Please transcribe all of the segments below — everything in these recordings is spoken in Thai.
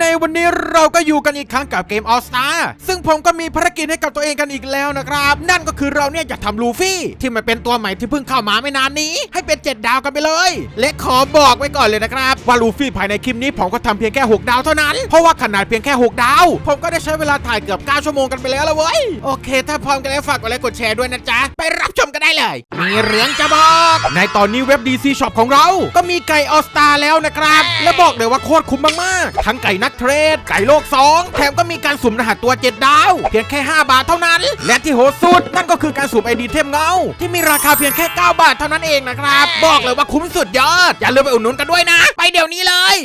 ในวันนี้เราก็อยู่กันอีกครั้งกับเกม All Star ซึ่งผมก็มีภารกิจให้กับตัวเองกันอีกแล้วนะครับ นั่นก็คือเราเนี่ยอยากทำลูฟี่ ที่มันเป็นตัวใหม่ที่เพิ่งเข้ามาไม่นานนี้ ให้เป็น 7 ดาวกันไปเลย และขอบอกไว้ก่อนเลยนะครับ ว่าลูฟี่ภายในคลิปนี้ผมก็ทำเพียงแค่ 6 ดาวเท่านั้น เพราะว่าขนาดเพียงแค่ 6 ดาว ผมก็ได้ใช้เวลาถ่ายเกือบ 9 ชั่วโมงกันไปแล้วละเว้ยโอเค ถ้าพร้อมกันแล้วฝากกดไลค์กดแชร์ด้วยนะจ๊ะไปรับชมกันได้เลย มีเรื่องจะบอก ในตอนนี้เว็บ DC Shop ของเรา ก็มีไก่ออสตาแล้วนะครับและบอกเลยว่าโคตรคุ้มมากๆทั้งไก่นักเทรด ไก่โลก 2 แถมก็มีการสุ่มรหัสตัว 7 ดาว เพียงแค่ 5 บาทเท่านั้น และที่โหดสุด นั่นก็คือการสุ่มไอดีเทมเงา ที่มีราคาเพียงแค่ 9 บาทเท่านั้นเองนะครับ บอกเลยว่าคุ้มสุดยอด อย่าลืมไปอุดหนุนกันด้วยนะ ไปเดี๋ยวนี้เลย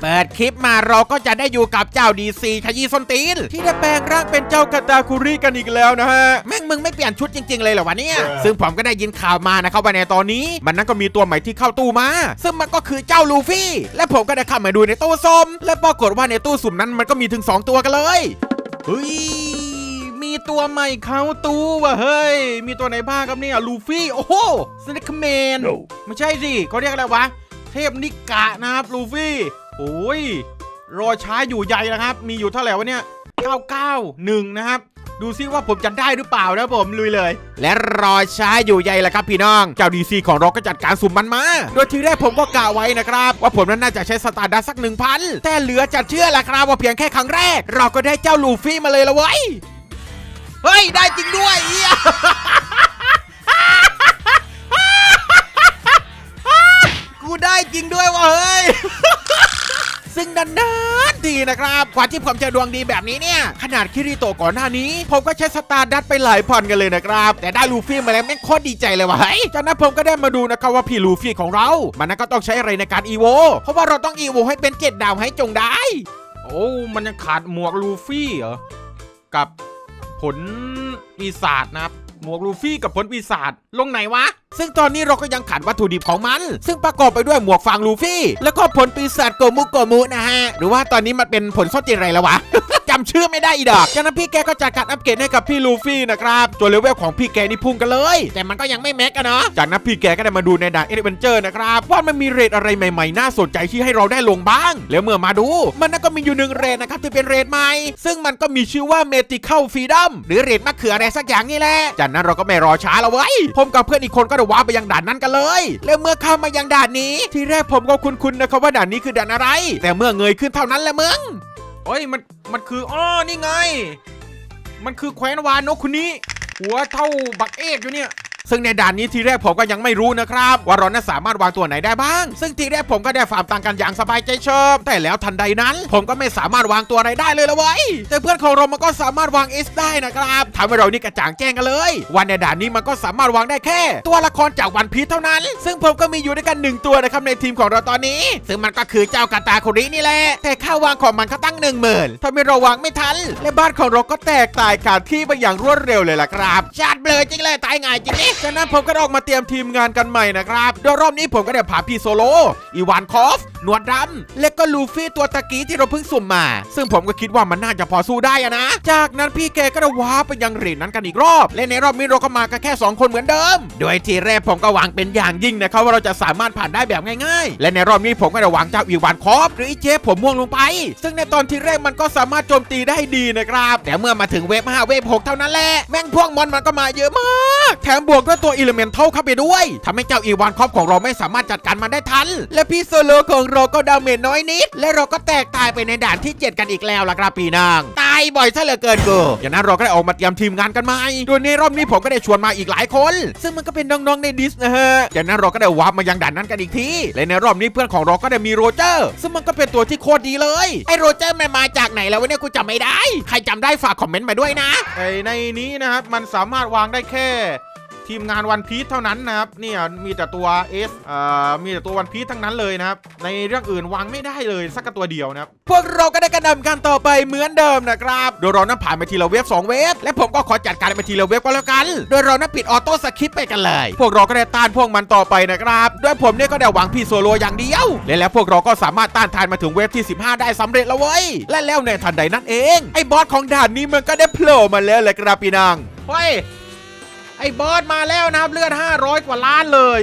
เปิดคลิปมาเราก็จะได้อยู่กับเจ้าดีซีขยี้ส้นตีน ที่ได้แปลงร่างเป็นเจ้ากาตาคุริกันอีกแล้วนะฮะ แม่งมึงไม่เปลี่ยนชุดจริง ๆ เลยเหรอวะเนี่ย ซึ่งผมก็ได้ยินข่าวมานะครับว่าในตอนนี้ มันนั้นก็มีตัวใหม่ที่เข้าตู้มา ซึ่งมันก็คือเจ้าลูฟี่ และผมก็ได้เข้ามาดูในตู้ส้มและปรากฏว่าในตู้สุ่มนั้นมันก็มีถึง 2 ตัวกันเลยเฮ้ยมีตัวใหม่เข้าตู้ว่ะเฮ้ย มีตัวไหนบ้างครับเนี่ยลูฟี่ โอ้โหสเนคแมนไม่ใช่สิเขาเรียกอะไรวะ เทพนิกะนะครับลูฟี่ โอ้ยรอช้าอยู่ใหญ่นะครับ มีอยู่เท่าไหร่วะเนี่ย 991 นะครับ ดูซิว่าผมจะได้หรือเปล่านะผมลุยเลย และรอช้าอยู่ใหญ่แหละครับพี่น้อง เจ้าดีซีของเราก็จัดการสุ่มมันมา โดยทีแรกผมก็กะไว้นะครับ ว่าผมนั้นน่าจะใช้สตาร์ดัสสัก 1,000 แต่เหลือจะเชื่อแหละครับว่าเพียงแค่ครั้งแรก เราก็ได้เจ้าลูฟี่มาเลยละเว้ย เฮ้ย ได้จริงด้วยเหี้ย กูได้จริงด้วยวะเฮ้ยซึ่งนานๆทีนะครับกว่าที่ผมจะดวงดีแบบนี้เนี่ย ขนาดคิริโตก่อนหน้านี้ ผมก็ใช้สตาร์ดัตไปหลายพันกันเลยนะครับ แต่ได้ลูฟี่มาแล้วแม่งโคตรดีใจเลยวะเฮ้ยจากนั้นผมก็ได้มาดูนะครับว่าพี่ลูฟี่ของเรา มันนั้นก็ต้องใช้อะไรในการอีโวเพราะว่าเราต้องอีโวให้เป็นเจ็ดดาวให้จงได้ โอ้มันยังขาดหมวกลูฟี่เหรอกับผลปีศาจนะครับ หมวกลูฟี่กับผลปีศาจลงไหนวะ ซึ่งตอนนี้เราก็ยังขาดวัตถุดิบของมัน ซึ่งประกอบไปด้วยหมวกฟางลูฟี่ แล้วก็ผลปีศาจโกมุโกมุนะฮะ หรือว่าตอนนี้มันเป็นผลส้นจีนอะไรแล้ววะจำชื่อไม่ได้อีดอกจากนั้นพี่แกก็จัดการอัปเกรดให้กับพี่ลูฟี่นะครับจนเลเวลของพี่แกนี่พุ่งกันเลย แต่มันก็ยังไม่แม็กอะเนาะ จากนั้นพี่แกก็ได้มาดูในด่านเอเวนเจอร์นะครับ ว่ามันมีเรทอะไรใหม่ๆ น่าสนใจที่ให้เราได้ลงบ้าง แล้วเมื่อมาดู มันนั่นก็มีอยู่หนึ่งเรทนะครับที่เป็นเรทใหม่ ซึ่งมันก็มีชื่อว่าเมติเข้าฟรีดัมหรือเรทมะเขืออะไรสักอย่างนี่แหละจากนั้นเราก็ไม่รอช้าแล้วเว้ยผมกับเพื่อนอีกคนก็เด้ว้าไปยังด่านนั้นกันเลย แล้วเมื่อข้ามมายังด่านนี้ ทีแรกผมก็คุ้นๆนะครับว่าด่านนี้คือด่านอะไร แต่เมื่อเงยขึ้นเท่านั้นแหละมึงเอ้ยมันมันคืออ้อนี่ไง มันคือแคว้นวานกคนนี้ หัวเท่าบักเอกอยู่เนี่ย ซึ่งในด่านนี้ทีแรกผมก็ยังไม่รู้นะครับ ว่าเรานั้นสามารถวางตัวไหนได้บ้าง ซึ่งทีแรกผมก็ได้ฟาร์มตังกันอย่างสบายใจเชิบแต่แล้วทันใดนั้น ผมก็ไม่สามารถวางตัวอะไรได้เลยละเว้ยแต่เพื่อนของเรามันก็สามารถวางเอสได้นะครับทำให้เรานี่กระจ่างแจ้งกันเลย วันในด่านนี้มันก็สามารถวางได้แค่ ตัวละครจากวันพีชเท่านั้น ซึ่งผมก็มีอยู่ด้วยกันหนึ่งตัวนะครับในทีมของเราตอนนี้ ซึ่งมันก็คือเจ้ากาตาคุรินี่แหละแต่ค่าวางของมันเขาตั้งหนึ่งหมื่นทำให้เราวางไม่ทัน และบ้านของเราก็แตกตายขาดที่ไปอย่างรวดเร็วเลยล่ะครับชาดเบลอจริงเลยตายง่ายจริงนี่จากนั้นผมก็ออกมาเตรียมทีมงานกันใหม่นะครับโดยรอบนี้ผมก็ได้พาพี่โซโล อีวานคอฟ นวดดำและก็ลูฟี่ตัวตะกี้ที่เราเพิ่งสุ่มมา ซึ่งผมก็คิดว่ามันน่าจะพอสู้ได้อะนะ จากนั้นพี่แกก็ได้ว้าไปยังเหรียญนั้นกันอีกรอบ และในรอบนี้เราก็มากันแค่ 2 คนเหมือนเดิม โดยทีแรกผมก็หวังเป็นอย่างยิ่งนะครับว่าเราจะสามารถผ่านได้แบบง่ายๆ และในรอบนี้ผมก็ได้วางเจ้าอีวานคอฟหรืออีเจฟผมม่วงลงไป ซึ่งในตอนที่แรกมันก็สามารถโจมตีได้ดีนะครับแต่เมื่อมาถึงเวฟ5เวฟ6เท่านั้นแหละแม่งพวกมอนมันก็มาเยอะมาก แถมบวกด้วยตัวอิเลเมนเทัลเข้าไปด้วยทำให้เจ้าอีวานครอฟของเราไม่สามารถจัดการมันได้ทัน และพี่โซโลของเราก็ดาเมจน้อยนิด และเราก็แตกตายไปในด่านที่ 7 กันอีกแล้วล่ะครับพี่นาง ตายบ่อยซะเหลือเกินกูอย่างนั้นเราก็ได้ออกมาเตรียมทีมงานกันใหม่โดยในรอบนี้ผมก็ได้ชวนมาอีกหลายคน ซึ่งมันก็เป็นน้องๆในดิสนะฮะจากนั้นเราก็ได้วาร์ปมายังด่านนั้นกันอีกทีและในรอบนี้เพื่อนของเราก็ได้มีโรเจอร์ ซึ่งมันก็เป็นตัวที่โคตรดีเลยไอโรเจอร์มันมาจากไหนแล้ววะเนี่ยกูจำไม่ได้ ใครจำได้ฝากคอมเมนต์มาด้วยนะไอในนี้นะครับมันสามารถวางได้แค่ ทีมงานวันพีชเท่านั้นนะครับเนี่ยมีแต่ตัว S เอ่อมีแต่ตัววันพีชทั้งนั้นเลยนะครับในเรื่องอื่นวางไม่ได้เลยสักตัวเดียวนะครับพวกเราก็ได้กระดำกันต่อไปเหมือนเดิมนะครับโดยเรานั้นผ่านไปทีละเวฟ2เวฟและผมก็ขอจัดการไปทีละเวฟก็แล้วกัน โดยเรานั้นปิดออโต้สคิปไปกันเลย พวกเราก็ได้ต้านพวกมันต่อไปนะครับโดยผมเนี่ยก็ได้หวังพี่โซโลอย่างเดียวและแล้วพวกเราก็สามารถต้านทานมาถึงเวฟที่ 15 ได้สำเร็จแล้วเว้ยและแล้วในทันใดนั้นเองไอ้บอสของด่านนี้มันก็ได้โผล่มาแล้วแหละครับพี่นางเฮ้ย ไอ้บอสมาแล้วนะครับเลือด 500 กว่าล้านเลย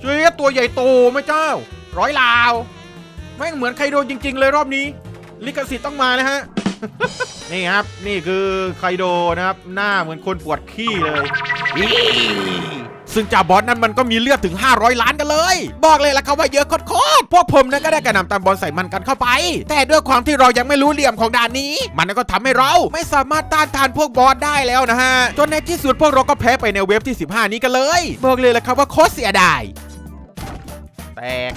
ช่วยตัวใหญ่โตไหมเจ้า ร้อยลาวแม่งเหมือนไคโดจริง ๆ เลยรอบนี้ ลิขสิทธิ์ต้องมานะฮะนี่ครับนี่คือไคโดนะครับ หน้าเหมือนคนปวดขี้เลยอี ซึ่งจ่าบอสนั้นมันก็มีเลือดถึง 500 ล้านกันเลย บอกเลยละครับว่าเยอะโคตรๆพวกผมนั้นก็ได้กระนำตามบอลใส่มันกันเข้าไป แต่ด้วยความที่เรายังไม่รู้เหลี่ยมของด่านนี้ มันก็ทำให้เราไม่สามารถต้านทานพวกบอสได้แล้วนะฮะจนในที่สุดพวกเราก็แพ้ไปในเว็บที่ 15 นี้กันเลย บอกเลยละครับว่าโคตรเสียดายแตก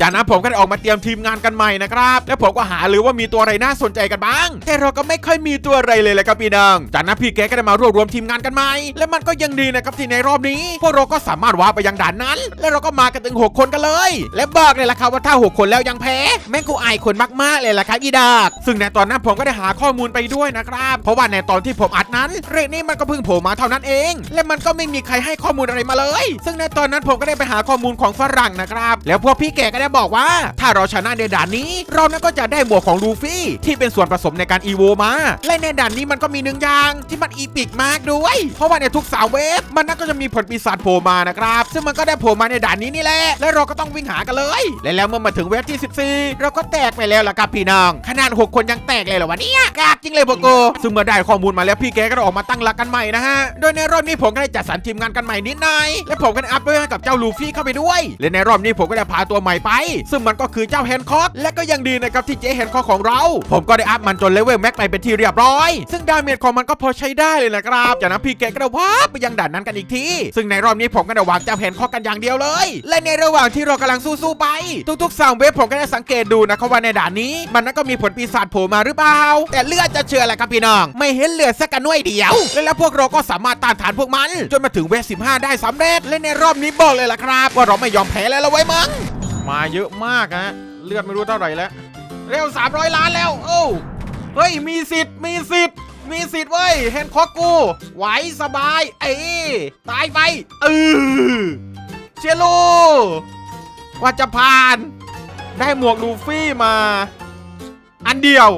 จากนั้นผมก็ได้ออกมาเตรียมทีมงานกันใหม่นะครับแล้วผมก็หาหรือว่ามีตัวอะไรน่าสนใจกันบ้าง แต่เราก็ไม่ค่อยมีตัวอะไรเลยแหละครับพี่น้องจากนั้นพี่แกก็ได้มารวบรวมทีมงานกันใหม่และมันก็ยังดีนะครับที่ในรอบนี้ พวกเราก็สามารถว้าไปยังด่านนั้น และเราก็มากันถึง 6 คนกันเลย และบอกเลยล่ะครับว่าถ้า 6 คนแล้วยังแพ้แม่งกูอายคนมากๆเลยล่ะครับอีดากซึ่งในตอนนั้นผมก็ได้หาข้อมูลไปด้วยนะครับ เพราะว่าในตอนที่ผมอัดนั้น เรทนี้มันก็เพิ่งโผล่มาเท่านั้นเอง และมันก็ไม่มีใครให้ข้อมูลอะไรมาเลย ซึ่งในตอนนั้นผมก็ได้ไปหาข้อมูลของฝรั่งนะครับแล้วพวกพี่แกก็ได้บอกว่า ถ้าเราชนะในด่านนี้ เรานั้นก็จะได้หมวกของลูฟี่ ที่เป็นส่วนผสมในการอีโวมา และในด่านนี้มันก็มีหนึ่งอย่างที่มันอีปิกมากด้วย เพราะว่าในทุกสาวเวฟมันนั่นก็จะมีผลปีศาจโผล่มานะครับ ซึ่งมันก็ได้โผล่มาในด่านนี้นี่แหละ และเราก็ต้องวิ่งหากันเลย และแล้วเมื่อมาถึงเวฟที่ 14 เราก็แตกไปแล้วล่ะครับพี่น้อง ขนาด 6 คนยังแตกเลยเหรอวะเนี่ยกากจริงเลยพวกกูซึ่งเมื่อได้ข้อมูลมาแล้วพี่แกก็ออกมาตั้งหลักกันใหม่นะฮะ โดยในรอบนี้ผมก็ได้จัดสรรทีมงานกันใหม่นิดหน่อย และผมก็ได้อัพด้วยให้กับเจ้าลูฟี่เข้าไปด้วย และในรอบนี้ผมก็ได้พาตัวใหม่ไปซึ่งมันก็คือเจ้าแฮนคอกและก็ยังดีนะครับที่เจ๊แฮนคอกของเรา ผมก็ได้อัพมันจนเลเวลแม็กไปเป็นที่เรียบร้อย ซึ่งดาเมจของมันก็พอใช้ได้เลยนะครับ จากนั้นพี่แกก็ได้ว้าบไปยังด่านนั้นกันอีกที ซึ่งในรอบนี้ผมก็ได้วางเจ้าแฮนคอกกันอย่างเดียวเลย และในระหว่างที่เรากำลังสู้ๆไป ทุกๆสามเวฟผมก็ได้สังเกตดูนะครับว่าในด่านนี้ มันนั่นก็มีผลปีศาจโผล่มาหรือเปล่าแต่เลือดจะเชื่อแหละครับพี่น้อง ไม่เห็นเลือสักกระหน่วยเดียวและแล้วพวกเราก็สามารถต้านทานพวกมัน จนมาถึงเวฟ15ได้สำเร็จและในรอบนี้บอกเลยล่ะครับ ว่าเราไม่ยอมแพ้แล้วละไว้ยมึง มาเยอะมากฮะเลือดไม่รู้เท่าไหร่แล้ว เร็ว 300 ล้านแล้ว โอ้เฮ้ย มีสิทธิ์ มีสิทธิ์ มีสิทธิ์เว้ยแฮนคอกกู ไหวสบาย เอ้ตายไปเออเชลกว่าจะผ่าน ได้หมวกลูฟี่มา อันเดียว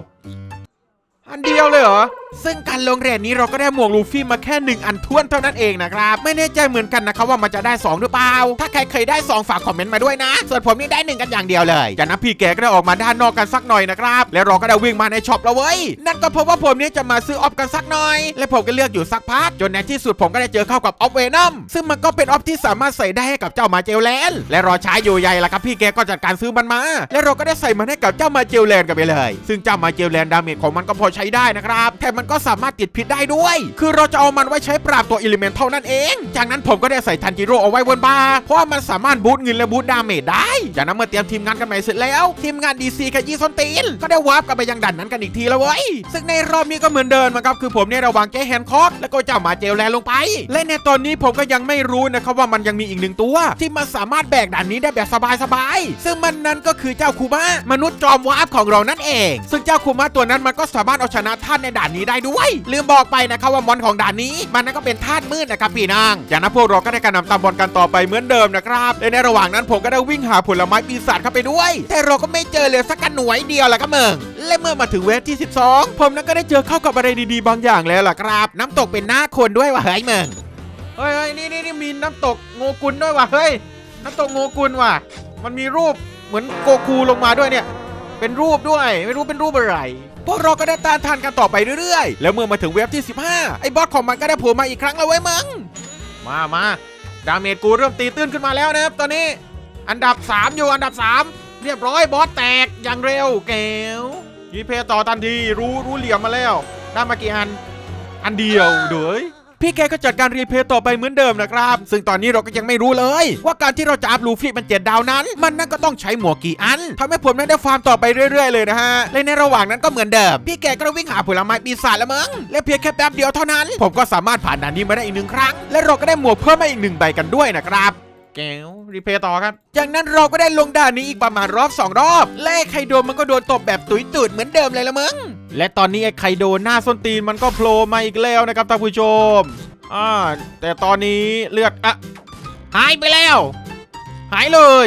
อันเดียวเลยเหรอซึ่งการลงเรทนี้เราก็ได้หมวกลูฟี่มาแค่หนึ่งอันท้วนเท่านั้นเองนะครับ ไม่แน่ใจเหมือนกันนะครับว่ามันจะได้ 2 หรือเปล่า ถ้าใครเคยได้ 2 ฝากคอมเมนต์มาด้วยนะ ส่วนผมนี่ได้หนึ่งกันอย่างเดียวเลยจากนั้นพี่แกก็ได้ออกมาด้านนอกกันสักหน่อยนะครับ แล้วเราก็ได้วิ่งมาในช็อปแล้วเว้ย นั่นก็เพราะว่าผมนี่จะมาซื้อออฟกันสักหน่อย และผมก็เลือกอยู่สักพักจนในที่สุดผมก็ได้เจอเข้ากับออฟเวนอมซึ่งมันก็เป็นออฟที่สามารถใส่ได้ให้กับเจ้ามาเจลแลนด์และรอใช้อยู่ใหญ่ละครับพี่แกก็จัดการซื้อมันมา และเราก็ได้ใส่มันให้กับเจ้ามาเจลแลนกันไปเลย ซึ่งเจ้ามาเจลแลนดาเมจของมันก็พอใช้ได้นะครับแถมมันก็สามารถติดพิษได้ด้วย คือเราจะเอามันไว้ใช้ปราบตัวอิเลเมนเท่านั้นเอง จากนั้นผมก็ได้ใส่ทันจิโร่เอาไว้บนบาเพราะว่ามันสามารถบูตเงินและบูตดาเมจได้ จากนั้นเมื่อเตรียมทีมงานกันใหม่เสร็จแล้ว ทีมงานดีซีขยี้ส้นตีนก็ได้วาร์ปกันไปยังดันนั้นกันอีกทีแล้วเว้ยซึ่งในรอบนี้ก็เหมือนเดิมนะครับคือผมเนี่ยระวังแก้แฮนด์คอกแล้วก็เจ้าหมาเจลแลลงไป และในตอนนี้ผมก็ยังไม่รู้นะครับว่ามันยังมีอีกหนึ่งตัว ที่มันสามารถแบกด่านนี้ได้แบบสบายๆซึ่งมันนั้นก็คือเจ้าคูมะมนุษย์จอมวาร์ปของเรานั่นเอง ซึ่งเจ้าคูมะตัวนั้นมันก็สามารถเอาชนะท่านในด่านนี้ได้ด้วย ลืมบอกไปนะครับว่ามอนของด่านนี้ มันนั่นก็เป็นธาตุมืดนะครับพี่นางจากนั้นพวกเราก็ได้การนำตามบอลกันต่อไปเหมือนเดิมนะครับและในระหว่างนั้นผมก็ได้วิ่งหาผลไม้ปีศาจเข้าไปด้วย แต่เราก็ไม่เจอเลยสักกันหน่วยเดียวแหละก็มึงและเมื่อมาถึงเวฟที่ 12 ผมนั้นก็ได้เจอเข้ากับอะไรดีๆ บางอย่างแล้วล่ะครับ น้ำตกเป็นหน้าคนด้วยว่ะเฮ้ยเมึงเฮ้ยเฮ้ยนี่นี่นี่มีน้ำตกโงกุลด้วยว่ะเฮ้ยน้ำตกโงกุลว่ะ มันมีรูปเหมือนโกคูลงมาด้วยเนี่ย เป็นรูปด้วย ไม่รู้เป็นรูปอะไร พวกเราก็ได้ตานทานกันต่อไปเรื่อยๆ แล้วเมื่อมาถึงเว็บที่ 15 ไอ้บอสของมันก็ได้โผล่มาอีกครั้งแล้วเว้ยมึงมามาดาเมจกูเริ่มตีตื้นขึ้นมาแล้วนะครับตอนนี้ อันดับ 3 อยู่อันดับ 3 เรียบร้อยบอสแตกอย่างเร็วแกวยีเพยต่อทันทีรู้รู้เหลี่ยมมาแล้ว ได้มากี่อัน อันเดียวเดือย พี่แกก็จัดการรีเพย์ต่อไปเหมือนเดิมนะครับ ซึ่งตอนนี้เราก็ยังไม่รู้เลย ว่าการที่เราจะอัพลูฟี่มันเจ็ดดาวนั้น มันนั่นก็ต้องใช้หมวกกี่อันทำให้ผมนั้นได้ฟาร์มต่อไปเรื่อยๆเลยนะฮะและในระหว่างนั้นก็เหมือนเดิม พี่แกก็วิ่งหาผลไม้ปีศาจล้วมึงและเพียงแค่แป๊บเดียวเท่านั้น ผมก็สามารถผ่านด่านนี้มาได้อีกหนึ่งครั้ง และเราก็ได้หมวกเพิ่มมาอีกหนึ่งใบกันด้วยนะครับแก้วรีเพย์ต่อครับ จากนั้นเราก็ได้ลงด่านนี้อีกประมาณรอบ 2 รอบ และไอ้ไคโดมันก็โดนตบแบบตุยตุดเหมือนเดิมเลยละมึง และตอนนี้ไอ้ไคโดหน้าส้นตีนมันก็โผล่มาอีกแล้วนะครับท่านผู้ชมอ่าแต่ตอนนี้เลือดอะหายไปแล้ว หายเลย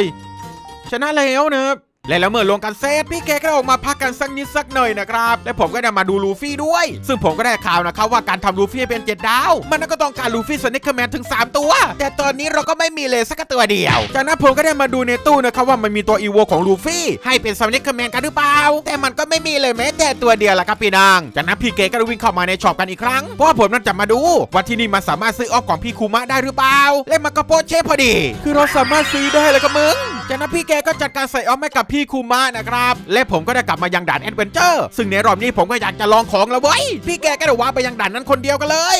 ชนะแล้วนะครับ และแล้วเมื่อลงกันเสร็จพี่แกก็ได้ออกมาพักกันสักนิดสักหน่อยนะครับ และผมก็ได้มาดูลูฟี่ด้วย ซึ่งผมก็ได้ข่าวนะครับว่าการทำลูฟี่เป็นเจ็ดดาว มันก็ต้องการลูฟี่สเน็กเกอร์แมนถึง 3 ตัว แต่ตอนนี้เราก็ไม่มีเลยสักตัวเดียว จากนั้นผมก็ได้มาดูในตู้นะครับว่ามันมีตัวอีโวของลูฟี่ให้เป็นสเน็กเกอร์แมนกันหรือเปล่า แต่มันก็ไม่มีเลยแม้แต่ตัวเดียวละครับพี่นาง จากนั้นพี่เกก็ได้วิ่งเข้ามาในช็อปกันอีกครั้ง เพราะผมนั่นจะมาดูว่าที่นี่มันสามารถซื้อออฟของพี่คูมะได้หรือเปล่า และมันก็โปเช่พอดี คือเราสามารถซื้อได้เลยครับมึง จากนั้นพี่แกก็จัดการใส่ออฟให้กับพี่คูมานะครับ และผมก็ได้กลับมายังด่านแอดเวนเจอร์ ซึ่งในรอบนี้ผมก็อยากจะลองของแล้วเว้ย พี่แกก็ได้ว่าไปยังด่านนั้นคนเดียวกันเลย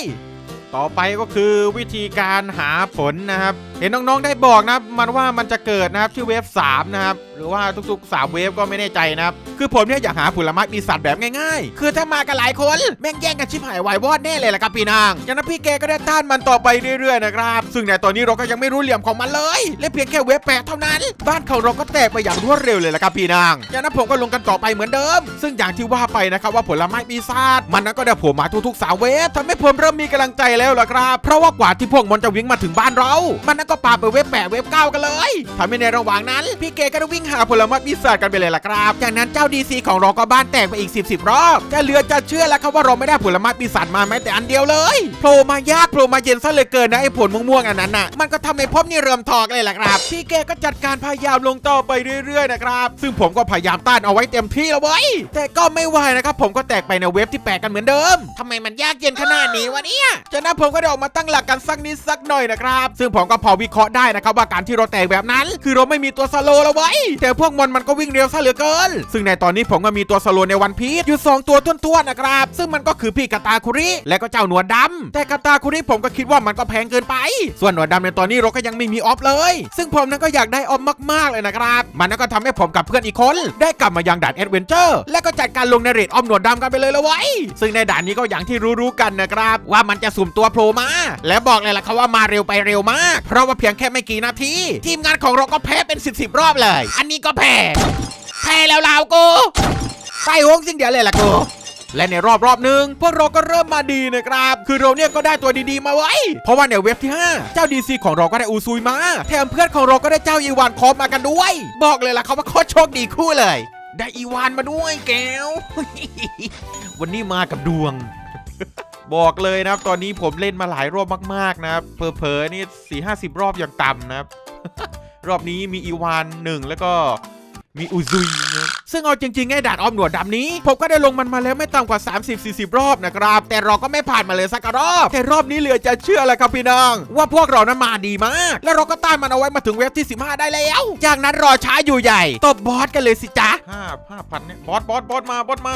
ต่อไปก็คือวิธีการหาผลนะครับ เห็นน้องๆได้บอกนะครับมันว่ามันจะเกิดนะครับที่เวฟ3นะครับหรือว่าทุกๆ 3 เวฟก็ไม่แน่ใจนะครับคือผมเนี่ยอยากหาผลไม้ปีศาจแบบง่ายๆ คือถ้ามากันหลายคนแม่งแย่งกันชิบหายวายวอดแน่เลยแหละครับพี่นางจากนั้นพี่แกก็ได้ต้านมันต่อไปเรื่อยๆนะครับซึ่งในตอนนี้เราก็ยังไม่รู้เหลี่ยมของมันเลย และเพียงแค่เวฟแปดเท่านั้น บ้านของเราก็แตกไปอย่างรวดเร็วเลยแหละครับพี่นางจากนั้นผมก็ลงกันต่อไปเหมือนเดิม ซึ่งอย่างที่ว่าไปนะครับว่าผลไม้ปีศาจมันนั้นก็ได้ผล่มาทุกๆสามเวฟทำให้ผมเริ่มมีกำลังใจแล้วล่ะครับ เพราะว่ากว่าที่พวกมันจะวิ่งมาถึงบ้านเรา มันนั้นก็ปาไปเวฟแปดเวฟเก้ากันเลยทำให้ในระหว่างนั้น พี่เกก็ได้วิ่งหาผลไม้ปีศาจกันไปเลยล่ะครับ จากนั้นเจ้าดีซีของเราก็บ้านแตกไปอีก 10บสรอบจะเหลือจะเชื่อแล้วครับว่าเราไม่ได้ผลไม้ปีศาจมาแม้แต่อันเดียวเลยโผล่มายากโผล่มาเย็นซะเลือเกินนะไอ้ผลม่วงๆอันนั้นน่ะมันก็ทำให้พบนี่เริ่มทอกเลยล่ะครับ พี่เกก็จัดการพยายามลงต่อไปเรื่อยๆนะครับซึ่งผมก็พยายามต้านเอาไว้เต็มที่แล้วเว้ยแต่ก็ไม่ไหวนะครับผมก็แตกไปในเว็บที่แปลกกันเหมือนเดิมทำไมมันยากเย็นขนาดนี้วะเนี่ยจากนั้นผมก็ได้ออกมาตั้งหลักกันสักนิดสักหน่อยนะครับซึ่งผมก็พอวิเคราะห์ได้นะครับว่าการที่เราแตกแบบนั้น คือเราไม่มีตัวสโลแล้วเว้ แต่พวกมอนมันก็วิ่งเร็วซะเหลือเกิน ซึ่งในตอนนี้ผมก็มีตัวสโลในวันพีชอยู่ 2 ตัวท้วนๆนะครับ ซึ่งมันก็คือพี่กาตาคุริและก็เจ้าหนวดดำแต่กาตาคุริผมก็คิดว่ามันก็แพงเกินไป ส่วนหนวดดำในตอนนี้เราก็ยังไม่มีออฟเลย ซึ่งผมนั้นก็อยากได้ออฟมากๆเลยนะครับมันนั้นก็ทำให้ผมกับเพื่อนอีกคน ได้กลับมายังด่านแอดเวนเจอร์และก็จัดการลงในเรทออฟหนวดดำกันไปเลยละเว้ ซึ่งในด่านนี้ก็อย่างที่รู้ๆกันนะครับ ว่ามันจะสุ่มตัวโผล่มา และบอกเลยล่ะครับว่ามาเร็วไปเร็วมาก เพราะว่าเพียงแค่ไม่กี่นาทีทีมงานของเราก็แพ้เป็น 10บสรอบเลย อันนี้ก็แพ้แพ้แล้วลาวกูใส่หงสิ่งเดียวเลยล่ะกูและในรอบรอบหนึ่งพวกเราก็เริ่มมาดีนะครับ คือเราเนี่ยก็ได้ตัวดีๆมาไว้ เพราะว่าในเว็บที่ 5 เจ้าดีซีของเราก็ได้อูซุยมา แถมเพื่อนของเราก็ได้เจ้าอีวานคอมมากันด้วย บอกเลยล่ะเขาว่าโคตรโชคดีคู่เลย ได้อีวานมาด้วยแก้ว วันนี้มากับดวง บอกเลยนะครับ ตอนนี้ผมเล่นมาหลายรอบมากๆนะครับเพอๆนี่สี่ห้าสิบรอบอย่างต่ำนะครับ รอบนี้มีอีวานหนึ่งแล้วก็มีอุซุยซึ่งเอาจริงๆไอ้ดานออมหนวดดำนี้ ผมก็ได้ลงมันมาแล้วไม่ต่ำกว่า 30-40 รอบนะครับ แต่เราก็ไม่ผ่านมาเลยสักรอบ แต่รอบนี้เหลือจะเชื่อแล้วครับพี่น้อง ว่าพวกเรานั้นมาดีมาก แล้วเราก็ต้านมันเอาไว้มาถึงเว็บที่ 15 ได้แล้ว จากนั้นรอช้าอยู่ใหญ่ตบบอสกันเลยสิจ๊ะห้าห้าพันเนี่ยบอสบอสบอสมาบอสมา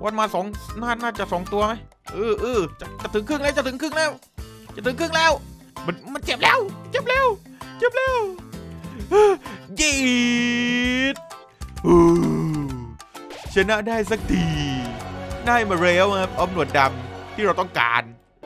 บอสมาสองน่าน่าจะสองตัวไหม เออเออจะจะถึงครึ่งแล้วจะถึงครึ่งแล้ว จะถึงครึ่งแล้ว มันมันเจ็บแล้ว เจ็บแล้วเจ็บแล้วยีดชนะได้สักทีได้มาแล้วครับออมหนวดดำที่เราต้องการ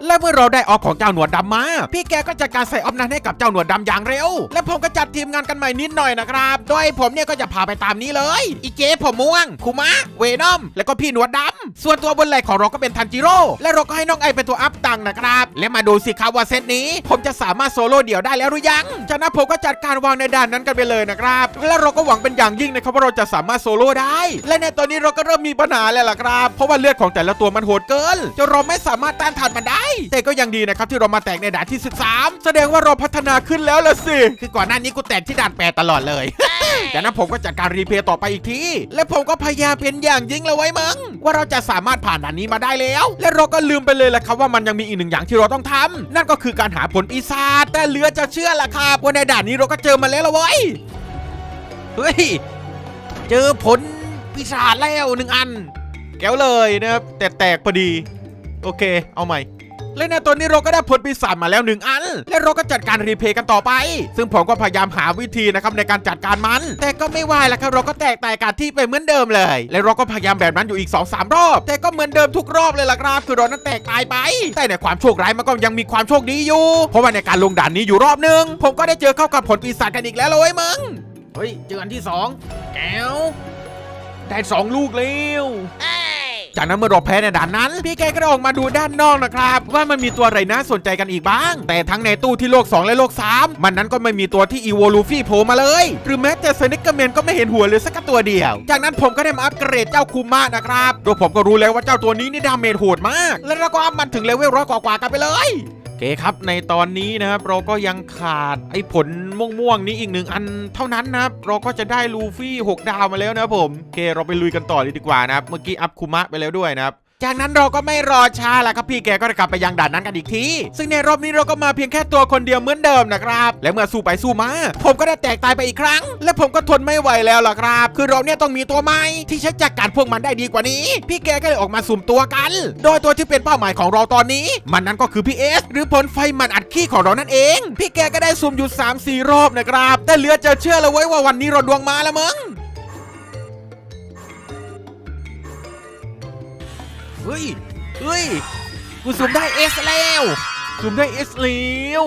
และเมื่อเราได้ออฟของเจ้าหนวดดำมา พี่แกก็จัดการใส่ออฟนั้นให้กับเจ้าหนวดดำอย่างเร็ว และผมก็จัดทีมงานกันใหม่นิดหน่อยนะครับ โดยผมเนี่ยก็จะพาไปตามนี้เลย อีเจผมม่วงคุมะ เวนอม แล้วก็พี่หนวดดำส่วนตัวบนไหล่ของเราก็เป็นทันจิโร่และเราก็ให้น้องไอเป็นตัวอัพตังนะครับและมาดูสิครับว่าเซตนี้ ผมจะสามารถโซโล่เดี่ยวได้แล้วหรือยังจากนั้นผมก็จัดการวางในด่านนั้นกันไปเลยนะครับ และเราก็หวังเป็นอย่างยิ่งนะครับว่าเราจะสามารถโซโล่ได้ และในตอนนี้เราก็เริ่มมีปัญหาแล้วล่ะครับ เพราะว่าเลือดของแต่ละตัวมันโหดเกินจนเราไม่สามารถต้านทานมันได้ แต่ก็ยังดีนะครับที่เรามาแตกในด่านที่ 13 แสดงว่าเราพัฒนาขึ้นแล้วล่ะสิคือก่อนหน้านี้กูแตกที่ด่านแปดตลอดเลยจากนั้นผมก็จัดการรีเพลย์ต่อไปอีกทีและผมก็พยายามเป็นอย่างยิ่งเลยไว้มึงว่าเราจะสามารถผ่านด่านนี้มาได้แล้ว และเราก็ลืมไปเลยแหละครับว่ามันยังมีอีกหนึ่งอย่างที่เราต้องทำนั่นก็คือการหาผลปีศาจแต่เหลือจะเชื่อละครับว่าในด่านนี้เราก็เจอมาแล้วละเว้ยเฮ้ยเจอผลปีศาจแล้วหนึ่งอัน แก้วเลยนะครับแต่แตกพอดี โอเค เอาใหม่ และในตอนนี้เราก็ได้ผลปีศาจมาแล้วหนึ่งอัน และเราก็จัดการรีเพลย์กันต่อไป ซึ่งผมก็พยายามหาวิธีนะครับในการจัดการมัน แต่ก็ไม่ไหวแล้วครับเราก็แตกตายกันที่ไปเหมือนเดิมเลย และเราก็พยายามแบบนั้นอยู่อีก2อสารอบ แต่ก็เหมือนเดิมทุกรอบเลยล่ะครับ คือเรานั้นแตกตายไป แต่ในความโชคร้ายมันก็ยังมีความโชคดีอยู่ เพราะว่าในการลงด่านนี้อยู่รอบหนึ่งผมก็ได้เจอเข้ากับผลปีศาจกันอีกแล้วเลยมึง เฮ้ยเจออันที่สองแก้วได้สองลูกแล้ว จากนั้นเมื่อเราแพ้ในด่านนั้น พี่แกก็ได้ออกมาดูด้านนอกนะครับ ว่ามันมีตัวอะไรน่าสนใจกันอีกบ้าง แต่ทั้งในตู้ที่โลก 2 และโลก 3 มันนั้นก็ไม่มีตัวที่อีโวลูฟี่โผล่มาเลย หรือแม้แต่เซนิกเกอร์แมนก็ไม่เห็นหัวเลยสักตัวเดียว จากนั้นผมก็ได้มาอัปเกรดเจ้าคูมานะครับโดยผมก็รู้แล้วว่าเจ้าตัวนี้นี่ดาเมจโหดมาก แล้วเราก็อัพมันถึงเลเวลร้อยกว่าๆกันไปเลย เคครับในตอนนี้นะครับเราก็ยังขาดไอ้ผลม่วงๆนี้อีกหนึ่งอันเท่านั้นนะครับเราก็จะได้ลูฟี่ 6 ดาวมาแล้วนะครับผมโอเคเราไปลุยกันต่อเลยดีกว่านะครับเมื่อกี้อัพคุมะไปแล้วด้วยนะครับ จากนั้นเราก็ไม่รอช้าแล้วครับพี่แกก็กลับไปยังด่านนั้นกันอีกที ซึ่งในรอบนี้เราก็มาเพียงแค่ตัวคนเดียวเหมือนเดิมนะครับ และเมื่อสู้ไปสู้มา ผมก็ได้แตกตายไปอีกครั้ง และผมก็ทนไม่ไหวแล้วล่ะครับ คือเราเนี่ยต้องมีตัวใหม่ที่ใช้จัดการพวกมันได้ดีกว่านี้ พี่แกก็เลยออกมาสุ่มตัวกัน โดยตัวที่เป็นเป้าหมายของเราตอนนี้ มันนั้นก็คือพี่เอสหรือผลไฟมันอัดขี้ของเรานั่นเอง พี่แกก็ได้สุ่มอยู่3 4รอบนะครับแต่เหลือจะเชื่อเลยเว้ยว่าวันนี้เราดวงมาแล้วมึง เฮ้ยเฮ้ยกูซูมได้เอสแล้วซูมได้เอสแล้ว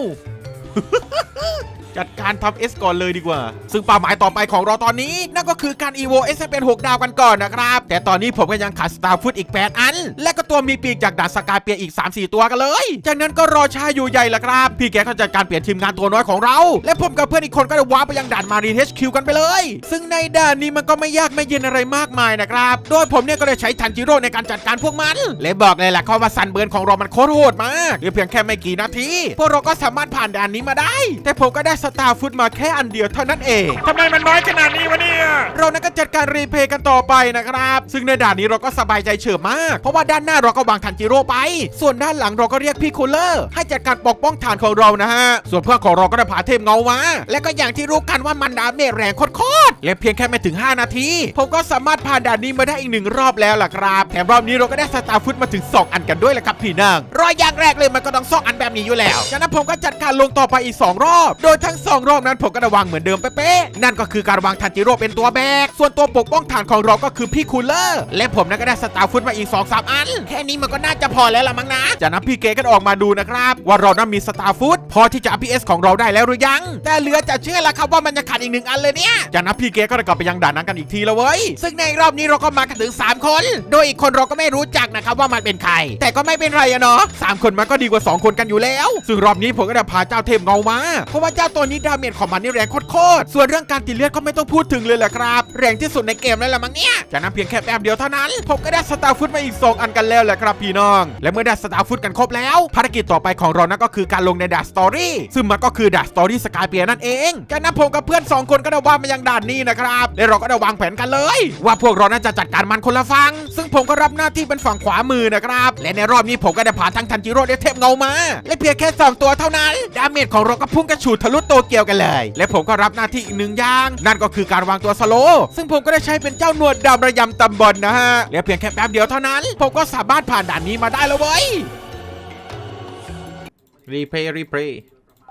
จัดการทำเอสก่อนเลยดีกว่า ซึ่งเป้าหมายต่อไปของเราตอนนี้ นั่นก็คือการ EVO S ให้เป็น 6 ดาวกันก่อนนะครับ แต่ตอนนี้ผมก็ยังขาดสตาร์ฟุตอีก 8 อัน และก็ตัวมีปีกจากดาสกายเปียอีก 3-4 ตัวกันเลย จากนั้นก็รอชาอยู่ใหญ่ละครับ พี่แกก็จัดการเปลี่ยนทีมงานตัวน้อยของเรา และผมกับเพื่อนอีกคนก็ได้ว้าไปยังด่านมารีเ HQ กันไปเลย ซึ่งในด่านนี้มันก็ไม่ยากไม่เย็นอะไรมากมายนะครับ โดยผมเนี่ยก็ได้ใช้ทันจิโร่ในการจัดการพวกมัน และบอกเลยแหละครับว่าซันเบิร์นของเรามันโคตรโหดมากเหลือเพียงแค่ไม่กี่นาทีพวกเราก็สามารถผ่านด่านนี้มาได้ แต่ผมก็ได้สตาร์ฟุตมาแค่อันเดียวเท่านั้นเอง ทำไมมันน้อยขนาดนี้วะเนี่ย เรานั้นก็จัดการรีเพลย์กันต่อไปนะครับ ซึ่งในด่านนี้เราก็สบายใจเฉิบมาก เพราะว่าด้านหน้าเราก็วางทันจิโร่ไป ส่วนด้านหลังเราก็เรียกพี่คูลเลอร์ ให้จัดการปกป้องฐานของเรานะฮะ ส่วนเพื่อนของเราก็ได้พาเทพเงามา และก็อย่างที่รู้กันว่ามันดาเมจแรงโคตรๆและเพียงแค่ไม่ถึง 5 นาที ผมก็สามารถผ่านด่านนี้มาได้อีกหนึ่งรอบแล้วล่ะครับ แถมรอบนี้เราก็ได้สตาร์ฟุตมาถึง 2 อันกันด้วยแหละครับพี่นางรอยอย่างแรกเลยมันก็ต้องสองอันแบบนี้อยู่แล้วจากนั้นผมก็จัดการลงต่อไปอีก 2 รอบ โดยทั้ั้ง2รอบนั้นผมก็ได้วางเหมือนเดิมเป๊ะๆนั่นก็คือการวางทันจิโร่เป็นตัวแบก ส่วนตัวปกป้องฐานของเราก็คือพี่คูลเลอร์ และผมนั้นก็ได้สตาร์ฟุตมาอีก2 3อัน แค่นี้มันก็น่าจะพอแล้วละมั้งนะจากนั้นพี่เกก็ออกมาดูนะครับ ว่าเรานั้นมีสตาร์ฟุตพอที่จะอัพพีเอสของเราได้แล้วหรือยัง แต่เหลือจะเชื่อแล้วครับว่ามันยังขาดอีกหนึ่งอันเลยเนี่ยจากนั้นพี่เกก็ได้กลับไปยังด่านนั้นกันอีกทีแล้วเว้ยซึ่งในรอบนี้เราก็มากันถึง 3 คน โดยอีกคนเราก็ไม่รู้จักนะครับว่ามันเป็นใคร แต่ก็ไม่เป็นไรอะเนาะสามคนมันก็ดีกว่า 2 คนกันอยู่แล้ว ซึ่งรอบนี้ผมก็ได้พาเจ้าเทพเงามาเพราะว่าเจ้าตวนี้ดาเมจของมันนี่แรงโคตรๆส่วนเรื่องการตีเลือดก็ไม่ต้องพูดถึงเลยแหละครับ แรงที่สุดในเกมแล้วละมั้งเนี่ยจากนั้นเพียงแค่แป๊บเดียวเท่านั้นผมก็ได้สตาร์ฟุตมาอีก 2 อันกันแล้วแหละครับพี่น้อง และเมื่อได้สตาร์ฟุตกันครบแล้ว ภารกิจต่อไปของเรานั่นก็คือการลงในดัสตอรี่ซึ่งมันก็คือดัสตอรี่สกายเปียนั่นเองจากนั้นผมกับเพื่อน 2 คนก็ได้ว่ามายังด่านนี้นะครับและเราก็ได้วางแผนกันเลย ว่าพวกเราน่าจะจัดการมันคนละฝั่งซึ่งผมก็รับหน้าที่เป็นฝั่งขวามือนะครับและในรอบนี้ผมก็ได้ผ่านทั้งทันจิโร่และเทพเงามา และเพียงแค่สองตัวเท่านั้นดาเมจของเราก็พุ่งกระฉูดทะลุโตเกียวกันเลย และผมก็รับหน้าที่อีกหนึ่งอย่าง นั่นก็คือการวางตัวสโล ซึ่งผมก็ได้ใช้เป็นเจ้าหนวดดำระยำตำบลนะฮะ และเพียงแค่แป๊บเดียวเท่านั้น ผมก็สามารถผ่านด่านนี้มาได้แล้วเว้ยรีเพย์รีเพย์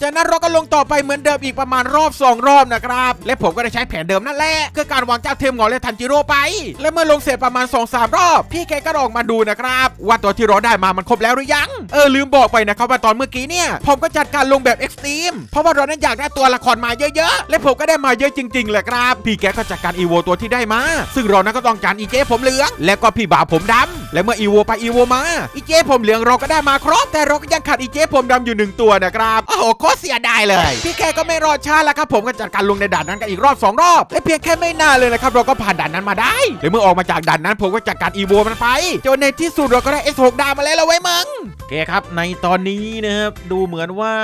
จากนั้นเราก็ลงต่อไปเหมือนเดิมอีกประมาณรอบ 2 รอบนะครับ และผมก็ได้ใช้แผนเดิมนั่นแหละคือการวางเจ้าเทมงอนและทันจิโร่ไป และเมื่อลงเสร็จประมาณ 2-3 รอบ พี่แกก็ออกมาดูนะครับ ว่าตัวที่เราได้มามันครบแล้วหรือยัง เออลืมบอกไปนะครับว่าตอนเมื่อกี้เนี่ย ผมก็จัดการลงแบบเอ็กซ์ตรีมเพราะว่าเรานั้นอยากได้ตัวละครมาเยอะๆ และผมก็ได้มาเยอะจริงๆแหละครับ พี่แกก็จัดการอีโวตัวที่ได้มา ซึ่งเรานั้นก็ต้องการอีเจผมเหลือง และก็พี่บ่าวผมดำและเมื่ออีโวไปอีโวมาอีเจผมเหลืองเราก็ได้มาครบแต่เราก็ยังขาดอีเจผมดำอยู่หนึ่งตัวนะครับโอ้โหตรเสียดายเลย พี่แกก็ไม่รอช้าแล้วครับผมก็จัดการลงในด่านนั้นกันอีกรอบสองรอบและเพียงแค่ไม่นานเลยนะครับเราก็ผ่านด่านนั้นมาได้และเมื่อออกมาจากด่านนั้นผมก็จัดการอีโวมันไปจนในที่สุดเราก็ได้ S6 ดาวมาแล้วละไว้มึงโอเคครับ ในตอนนี้นะครับดูเหมือนว่า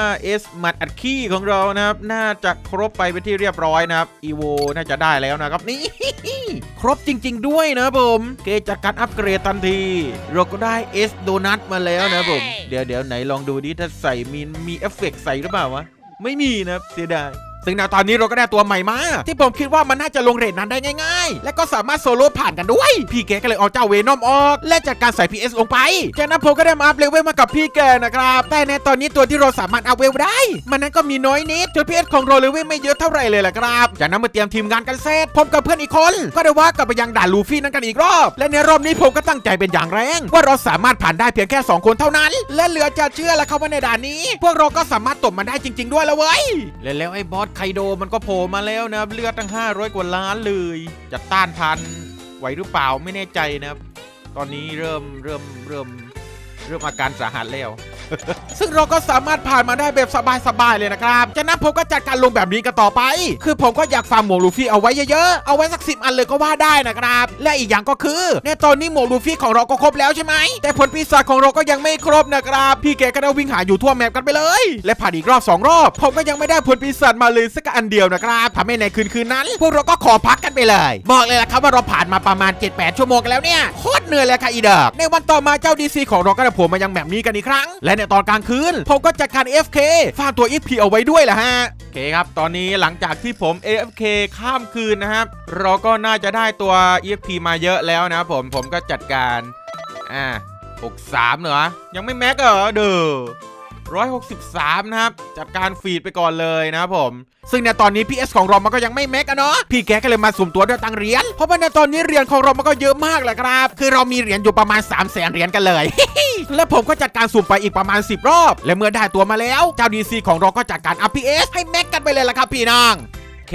S หมัดอัดขี้ของเรานะครับน่าจะครบไปเป็นที่เรียบร้อยนะครับอีโวน่าจะได้แล้วนะครับนี่ครบจริง ๆ ด้วยนะผมเกจัดการอัปเกรดทันที เราก็ได้ S โดนัทมาแล้วนะผมเดี๋ยวเดี๋ยวไหนลองดูดิถ้าใส่มีมีเอฟเฟกต์ใส่หรือเปล่าวะ ไม่มีนะครับเสียดาย ซึ่งในตอนนี้เราก็ได้ตัวใหม่มาที่ผมคิดว่ามันน่าจะลงเรทนั้นได้ง่ายๆ และก็สามารถโซโล่ผ่านกันด้วย พี่แกก็เลยเอาเจ้าเวนอมออก และจัดการใส่ PS ลงไป จากนั้นผมก็ได้มาอัพเลเวลมากับพี่แกนะครับ แต่ในตอนนี้ตัวที่เราสามารถอัพเวลได้ มันนั้นก็มีน้อยนิดจน PS ของเราเลเวลไม่เยอะเท่าไหร่เลยแหละครับ จากนั้นมื่อเตรียมทีมงานกันเสร็จผมกับเพื่อนอีกคน ก็ได้ว่ากลับไปยังด่านลูฟี่นั่นกันอีกรอบ และในรอบนี้ผมก็ตั้งใจเป็นอย่างแรง ว่าเราสามารถผ่านได้เพียงแค่ 2 คนเท่านั้น และเหลือจะเชื่อแล้วครับว่าในด่านนี้ พวกเราก็สามารถตบมันได้จริง ๆ ด้วยแล้วเว้ยแล้วไอ้บอสไคโดมันก็โผล่มาแล้วนะครับ เลือดตั้ง 500 กว่าล้านเลย จะต้านทันไหวหรือเปล่าไม่แน่ใจนะครับ ตอนนี้เริ่มเริ่มเริ่มเริ่มอาการสาหัสแล้ว ซึ่งเราก็สามารถผ่านมาได้แบบสบายๆเลยนะครับจากนั้นผมก็จัดการลงแบบนี้กันต่อไป คือผมก็อยากฟาร์มหมวกลูฟี่เอาไว้เยอะๆ เอาไว้สักสิบอันเลยก็ว่าได้นะครับ และอีกอย่างก็คือ ในตอนนี้หมวกลูฟี่ของเราก็ครบแล้วใช่ไหม แต่ผลปีศาจของเราก็ยังไม่ครบนะครับ พี่แกก็ได้วิ่งหาอยู่ทั่วแมปกันไปเลย และผ่านอีกรอบสองรอบ ผมก็ยังไม่ได้ผลปีศาจมาเลยสักอันเดียวนะครับทำให้ในคืนคืนนั้น พวกเราก็ขอพักกันไปเลย บอกเลยละครับว่าเราผ่านมาประมาณ 7-8 ชั่วโมงกันแล้วเนี่ยโคตรเหนื่อยเลยค่ะอีเดอกในวันต่อมาเจ้าดีซีของเราก็ได้ผล่มายังแบบนี้กันอีกครั้ง และในตอนกลางคืนผมก็จัดการ FK ฟากตัว EP เอาไว้ด้วยแหละฮะโอเคครับ ตอนนี้หลังจากที่ผม AFK ข้ามคืนนะครับ เราก็น่าจะได้ตัว EFP มาเยอะแล้วนะครับผม ผมก็จัดการ อ่า 63 เหรอ ยังไม่แม็กเหรอ เด้อ 163 นะครับ จัดการฟีดไปก่อนเลยนะครับผม ซึ่งในตอนนี้ PS ของเรามันก็ยังไม่แม็กอะเนาะพี่แกก็เลยมาสุ่มตัวด้วยตังเหรียญเพราะว่าในตอนนี้เหรียญของเรามันก็เยอะมากแหละครับ คือเรามีเหรียญอยู่ประมาณ 3 0 0แสนเหรียญกันเลย และผมก็จัดการสุ่มไปอีกประมาณ 10 รอบ และเมื่อได้ตัวมาแล้วเจ้า DC ของเราก็จัดการอัพ PS ให้แม็กกันไปเลยละครับพี่น้องโอเค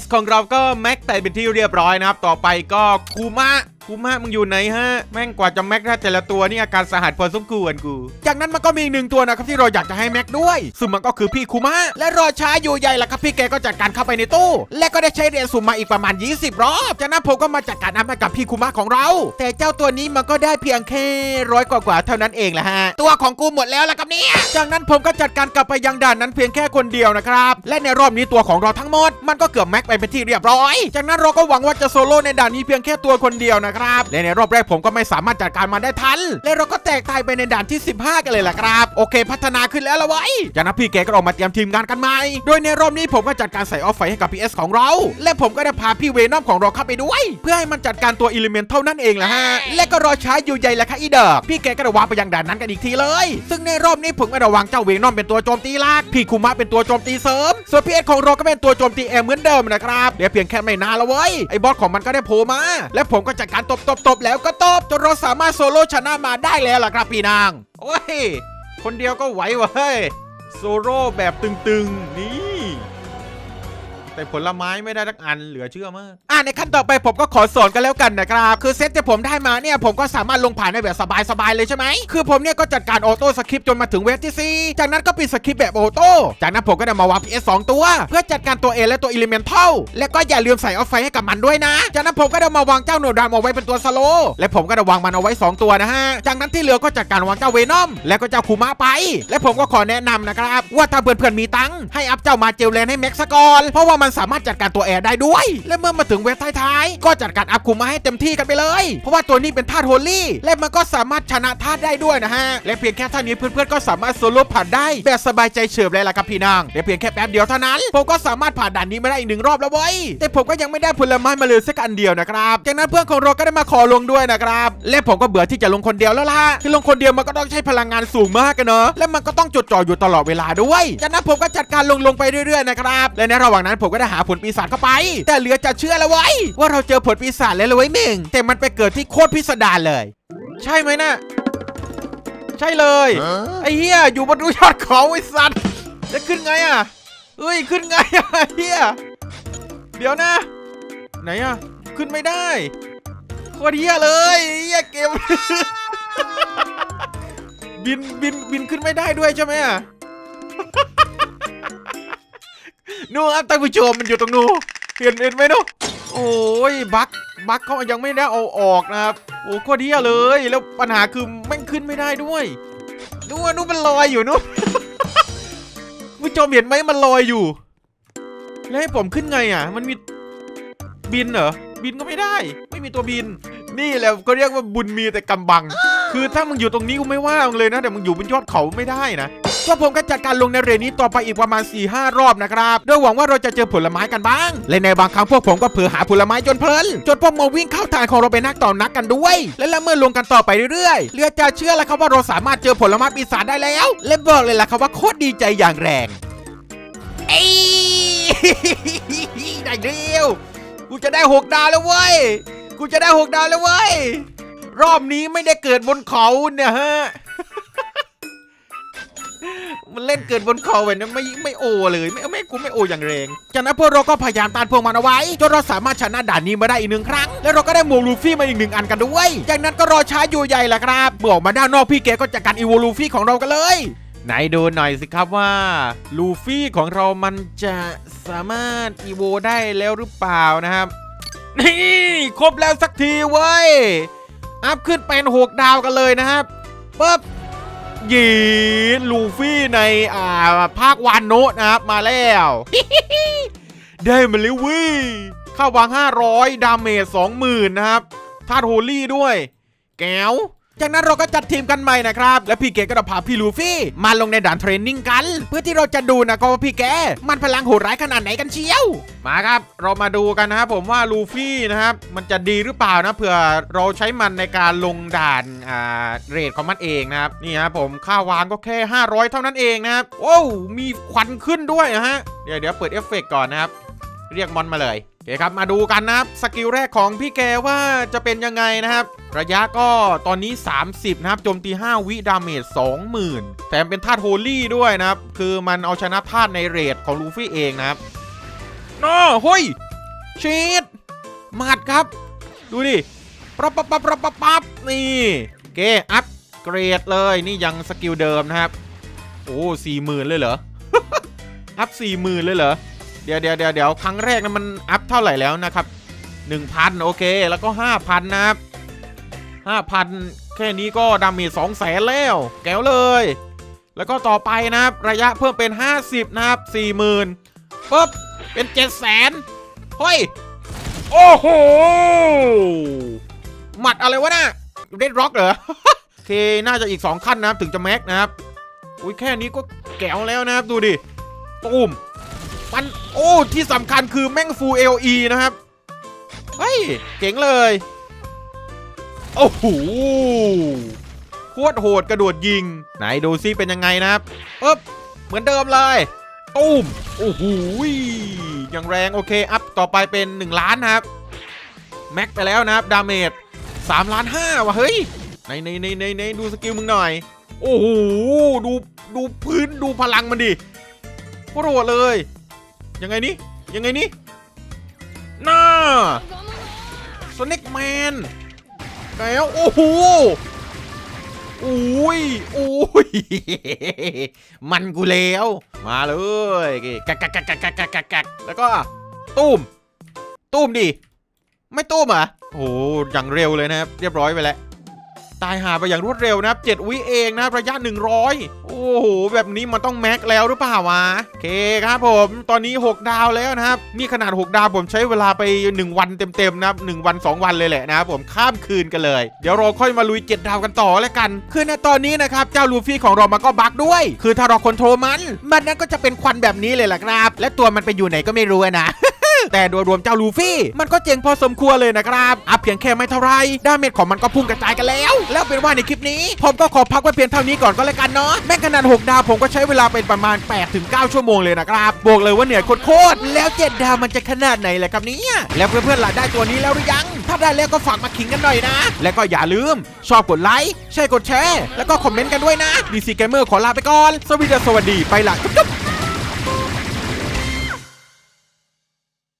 S ของเราก็แม็กไปเป็นที่เรียบร้อยนะครับ ต่อไปก็คูมะ คูมะมึงอยู่ไหนฮะแม่งกว่าจะแม็กได้แต่ละตัวนี่อาการสาหัสพอสมควรกู จากนั้นมันก็มีอีกหนึ่งตัวนะครับที่เราอยากจะให้แม็กด้วย ซึ่งมันก็คือพี่คูมะและรอช้าอยู่ใหญ่ละครับพี่แกก็จัดการเข้าไปในตู้ และก็ได้ใช้เหรียญสุ่มมาอีกประมาณ 20 รอบจากนั้นผมก็มาจัดการอัพให้กับพี่คูมะของเรา แต่เจ้าตัวนี้มันก็ได้เพียงแค่ร้อยกว่าๆเท่านั้นเองแหละฮะตัวของกูหมดแล้วละครับเนี่ยจากนั้นผมก็จัดการกลับไปยังด่านนั้นเพียงแค่คนเดียวนะครับและในรอบนี้ตัวของเราทั้งหมดมันก็เกือบแม็กไปเป็นที่เรียบร้อย จากนั้นเราก็หวังว่าจะโซโล่ในด่านนี้เพียงแค่ตัวคนเดียวนะครับ และในรอบแรกผมก็ไม่สามารถจัดการมันได้ทัน และเราก็แตกตายไปในด่านที่ 15 กันเลยล่ะครับ โอเค พัฒนาขึ้นแล้วละไว้ยจากนั้นพี่แกก็ออกมาเตรียมทีมงานกันใหม่ โดยในรอบนี้ผมก็จัดการใส่ออฟไฟให้กับ PS ของเรา และผมก็ได้พาพี่เวนอมของเราเข้าไปด้วย เพื่อให้มันจัดการตัวอิเลเมนต์เท่านั้นเองแหละฮะ และก็รอช้าอยู่ใหญ่ละค่ะอีเดอกพี่แกก็ได้วางไปยังด่านนั้นกันอีกทีเลย ซึ่งในรอบนี้ผมก็ได้วางเจ้าเวนอมเป็นตัวโจมตีหลักพี่คุมะเป็นตัวโจมตีเสริม ส่วนพีเอสของเราก็เป็นตัวโจมตีแอร์เหมือนเดิมนะครับเดี๋ยวเพียงแค่ไม่นานละเว้ยไอ้บอสของมันก็ได้โผล่มา และผมก็จัดการตบตบตบแล้วก็ตบจนเราสามารถโซโล่ชนะมาได้แล้วล่ะครับพี่นาง โอ้ย คนเดียวก็ไหวเว้ย โซโล่แบบตึงๆ นี่ แต่ผลไม้ไม่ได้ทักอันเหลือเชื่อมาก อ่าในขั้นต่อไปผมก็ขอสอนกันแล้วกันนะครับ คือเซตที่ผมได้มาเนี่ยผมก็สามารถลงผ่านได้แบบสบายๆเลยใช่ไหม คือผมเนี่ยก็จัดการออโต้สคริปต์จนมาถึงเวฟที่ 4 จากนั้นก็ปิดสคริปต์แบบออโต้ จากนั้นผมก็ได้มาวาง PS 2ตัว เพื่อจัดการตัว A และตัวอิเลเมนทัลและก็อย่าลืมใส่ออฟไฟให้กับมันด้วยนะ จากนั้นผมก็ได้มาวางเจ้าโนดามเอาไว้เป็นตัวสโลและผมก็ได้วางมันเอาไว้ 2 ตัวนะฮะ จากนั้นที่เหลือก็จัดการวางเจ้าเวนอม และก็เจ้าคูมะไป และผมก็ขอแนะนำนะครับว่าถ้าเพื่อนๆมีตังค์ให้อัพเจ้ามาเจลแลนให้แม็กซ์ก่อนเพราะว่ามันสามารถจัดการตัวแอร์ได้ด้วย และเมื่อมาถึงเวฟท้ายๆ ก็จัดการอัพคูมะให้เต็มที่กันไปเลย เพราะว่าตัวนี้เป็นธาตุโฮลี่ และมันก็สามารถชนะธาตุได้ด้วยนะฮะ และเพียงแค่ท่านี้เพื่อนๆก็สามารถโซโล่ผ่านได้แบบสบายใจเฉิบเลยล่ะครับพี่นางและเพียงแค่แป๊บเดียวเท่านั้นผมก็สามารถผ่านด่านนี้มาได้อีกหนึ่งรอบแล้วเว้ยแต่ผมก็ยังไม่ได้ผลไม้มาเลยสักอันเดียวนะครับจากนั้นเพื่อนของเราก็ได้มาขอลงด้วยนะครับและผมก็เบื่อที่จะลงคนเดียวแล้วล่ะคือลงคนเดียวมันก็ต้องใช้พลังงานสูงมากกันเนอะและมันก็ต้องจดจ่ออยู่ตลอดเวลาด้วยจากนั้นผมก็จัดการลงลงไปเรื่อยๆนะครับและในระหว่างนั้นผมก็ได้หาผลปีศาจเข้าไป แต่เหลือจะเชื่อแล้วเว้ยว่าเราเจอผลปีศาจแล้วเลยเว้ยเม่งแต่มันไปเกิดที่โคตรพิสดารเลย ใช่ไหมนะใช่เลย ไอ้เหี้ยอยู่บนยอดเขาไอ้สัตว์จะขึ้นไงอะเอ้ยขึ้นไงอะไอ้เหี้ยเดี๋ยวนะ ไหนอะขึ้นไม่ได้โคตรเหี้ยเลยไอ้เหี้ยเกมบินบินบินขึ้นไม่ได้ด้วยใช่ไหมอะ นู่นครับท่านผู้ชมมันอยู่ตรงนู้นเห็นเห็นไหมนู้นโอ้ยบั๊กบั๊กเขายังไม่ได้เอาออกนะครับโอ้โคตรเหี้ยเลยแล้วปัญหาคือแม่งขึ้นไม่ได้ด้วยนู่นนู่นมันลอยอยู่นู่นผู้ชมเห็นไหมมันลอยอยู่ แล้วให้ผมขึ้นไงอะ มันมีบินเหรอบินก็ไม่ได้ ไม่มีตัวบิน นี่แหละก็เรียกว่าบุญมีแต่กำบัง คือถ้ามึงอยู่ตรงนี้กูไม่ว่ามึงเลยนะแต่มึงอยู่บนยอดเขาไม่ได้นะก็ผมก็จัดการลงในเรนนี้ต่อไปอีกประมาณ4ีหรอบนะครับโดยหวังว่าเราจะเจอผลไม้กันบ้าง และในบางครั้งพวกผมก็เผลอหาผลไม้จนเพลิน จนพวกมาวิ่งเข้าทางของเราไปนักต่อนักกันด้วย และแล้วเมื่อลงกันต่อไปเรื่อยๆเรือจะเชื่อแล้วครับว่าเราสามารถเจอผลไม้ปีศาจได้แล้ว และบอกเลยล่ะครับว่าโคตรดีใจอย่างแรงเอ้ยได้เดียวกูจะได้หกดาวแล้วเว้ยกูจะได้หกดาวแล้วเว้ย รอบนี้ไม่ได้เกิดบนเขาเนี่ยฮะ มันเล่นเกินบนคอเว้ยนะไม่ไม่โอเลย ไม่ไม่กูไม่โออย่างแรง จากนั้นพวกเราก็พยายามต้านพวกมันเอาไว้จนเราสามารถชนะด่านนี้มาได้อีกหนึ่งครั้ง แล้วเราก็ได้หมวกลูฟี่มาอีกหนึ่งอันกันด้วย จากนั้นก็รอช้าอยู่ใหญ่แหละครับเมื่อออกมาด้านนอกพี่แกก็จัดการอีโวลูฟี่ของเรากันเลยไหนดูหน่อยสิครับว่าลูฟี่ของเรามันจะสามารถอีโวได้แล้วหรือเปล่านะครับ นี่ ครบแล้วสักทีเว้ย อัพขึ้นเป็น6ดาวกันเลยนะครับปึ๊บยีลูฟี่ในอ่าภาควานโนะนะครับมาแล้ว ได้มาแล้วเว้ยเข้าวาง 500 ดาเมจ20,000 นะครับธาตุโฮลี่ด้วย แก้ว จากนั้นเราก็จัดทีมกันใหม่นะครับ และพี่เกก็จะพาพี่ลูฟี่มาลงในด่านเทรนนิ่งกัน เพื่อที่เราจะดูนะก็ว่าพี่แกมันพลังโหดร้ายขนาดไหนกันเชียว มาครับ เรามาดูกันนะครับผมว่าลูฟี่นะครับมันจะดีหรือเปล่านะเผื่อเราใช้มันในการลงด่านอ่าเรทของมันเองนะครับนี่ครับผมค่าวางก็แค่ 500 เท่านั้นเองนะครับโอ้วมีควันขึ้นด้วยนะฮะเดี๋ยวเดี๋ยวเปิดเอฟเฟกต์ก่อนนะครับเรียกมอนมาเลย เคครับมาดูกันนะครับสกิลแรกของพี่แกว่าจะเป็นยังไงนะครับ ระยะก็ตอนนี้ 30 นะครับโจมตี 5 วิดาเมจ20,000 แถมเป็นธาตุโฮลี่ด้วยนะครับ คือมันเอาชนะธาตุในเรทของลูฟี่เองนะครับน้อเฮ้ยชีดหมัดครับ ดูดิปั๊บปั๊บปั๊บปั๊บปั๊บปับนี่เคอัพเกรดเลยนี่ยังสกิลเดิมนะครับ โอ้สี่หมื่นเลยเหรอ อัพสี่หมื่นเลยเหรอ เดี๋ยวเดี๋ยวเดี๋ยวเดี๋ยวครั้งแรกนะมันอัพเท่าไหร่แล้วนะครับ1,000 โอเค แล้วก็ 5,000 นะครับ 5,000 แค่นี้ก็ดาเมจ2แสนแล้ว แก้วเลย แล้วก็ต่อไปนะครับ ระยะเพิ่มเป็น 50 นะครับ 40,000ปุ๊บ เป็น7 0 0 0 0เฮ้ย โอ้โห หมัดอะไรวะน่ะเรดร็อกเหรอ โอเค น่าจะอีก 2 ขั้นนะครับ ถึงจะแม็กนะครับ อุ้ยแค่นี้ก็แก้วแล้วนะครับ ดูดิตูม มันโอ้ที่สำคัญคือแม่งฟูเอลีนะครับ เฮ้ย เจ๋งเลย โอ้โหโคตรโหดกระโดดยิง ไหนดูซิเป็นยังไงนะครับปึ๊บเหมือนเดิมเลยตุ้มโอ้โหยังแรงโอเค อัพต่อไปเป็น 1 ล้านนะครับ แม็กไปแล้วนะครับ ดาเมจ3ล้าน5ว่ะเฮ้ยในในในในในดูสกิลมึงหน่อย โอ้โห ดู ดูพื้นดูพลังมันดิโคตรโหดเลย ยังไงนี่ยังไงนี่น้าสเน็กแมนแล้วโอ้โหอุ้ยอุ้ยมันกูแล้ว มาเลยกักกักกักกักกักกักกักแล้วก็ตุ้มตุ้มดิไม่ตุ้มอะโอ้โอย่างเร็วเลยนะครับ เรียบร้อยไปแล้ว ตายหาไปอย่างรวดเร็วนะครับ7วิเองนะระยะ 100 โอ้โห แบบนี้มันต้องแม็กแล้วหรือเปล่าวะโอเคครับผม ตอนนี้ 6 ดาวแล้วนะครับ นี่ขนาด 6 ดาวผมใช้เวลาไป 1 วันเต็มๆนะครับ1วัน 2 วันเลยแหละนะครับผมข้ามคืนกันเลย เดี๋ยวเราค่อยมาลุย 7 ดาวกันต่อแล้วกัน คือในตอนนี้นะครับ เจ้าลูฟี่ของเรามันก็บักด้วย คือถ้าเราคอนโทรลมัน มันนั้นก็จะเป็นควันแบบนี้เลยแหละครับ และตัวมันไปอยู่ไหนก็ไม่รู้นะ แต่โดยรวมเจ้าลูฟี่ มันก็เจ๋งพอสมควรเลยนะครับอัพเพียงแค่ไม่เท่าไรดาเมจของมันก็พุ่งกระจายกันแล้ว แล้วเป็นว่าในคลิปนี้ ผมก็ขอพักไว้เพียงเท่านี้ก่อนก็แล้วกันเนาะแม่งขนาด6ดาวผมก็ใช้เวลาเป็นประมาณ8-9ชั่วโมงเลยนะครับบอกเลยว่าเหนื่อยโคตรแล้ว 7 ดาวมันจะขนาดไหนแหละครับเนี่ยแล้วเพื่อนๆล่ะได้ตัวนี้แล้วหรือยัง ถ้าได้แล้วก็ฝากมาขิงกันหน่อยนะ และก็อย่าลืม ชอบกดไลค์ใช่กดแชร์ แล้วก็คอมเมนต์กันด้วยนะดีซีเกมเมอร์ขอลาไปก่อน สวัสดีสวัสดีไปละจุ๊บ